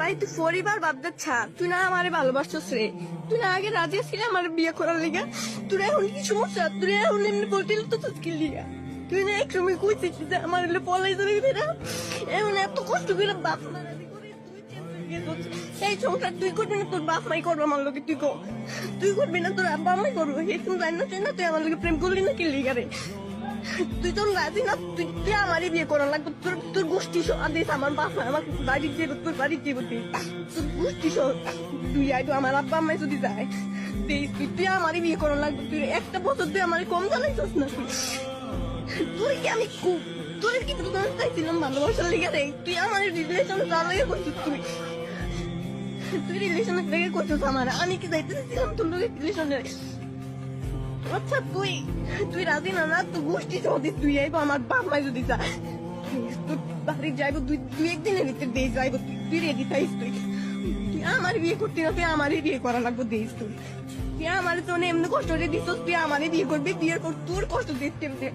ভাই, তুই পরিবার বাপদের ছাড়। তুই না আমারে ভালোবাসছিস রে। তুই না আগে রাজি ছিলি আমার বিয়ে করার লিগা? তোর এখন কি সমস্যা? তুই এখন এমনি বলছিল তো তুই কি লিগা। তুই না এক সময় কইছিস যে আমার এলে পলাই ধরে ফেরা এখন এত কষ্ট করে বাপ করে তুই চেঞ্জ এই সংসার তুই করবি না, তোর বাপ মাই করব আমার লোকে তুই কো? তুই করবি না, তোর আব্বা মাই করব। এই তুমি জানি না তুই না তুই আমার লোকে প্রেম করলি না কি লিগা রে? তুই তো রাজি না, তুই তুই আমারই বিয়ে করা লাগবে? তোর তোর গোষ্ঠী সহ আদেশ আমার বাপ মা আমাকে বাড়ি দিয়ে তোর বাড়ি দিয়ে তুই তোর গোষ্ঠী সহ তুই আয় তো আমার আব্বা আম্মাই যদি যায় তুই তুই আমারই বিয়ে করা লাগবে। তুই একটা বছর তুই আমার কম জানাইছিস না তুই? কি আমি তোর কি তোর চাইছিলাম ভালোবাসার লেগে রে তুই আমার রিলেশন চালাই করছিস তুই। তুই রিলেশনের লেগে করছিস আমার। আমি কি যাইতেছিলাম তোর রিলেশনের আচ্ছা তুই তুই রাজি না না? তুই গোষ্ঠী যদি তুই আইব আমার বাপ মাই যদি যা তুই বাড়ি যাইব, তুই তুই একদিনের ভিতরে দিয়ে যাইব, তুই রেডি থাইস তুই? তুই আমার বিয়ে করতে না, তুই আমারই বিয়ে করা লাগবো দিস তুই তুই আমার তো এমনি কষ্ট দিস তুই আমারই বিয়ে করবি বিয়ে কর তোর কষ্ট দিস কেমনে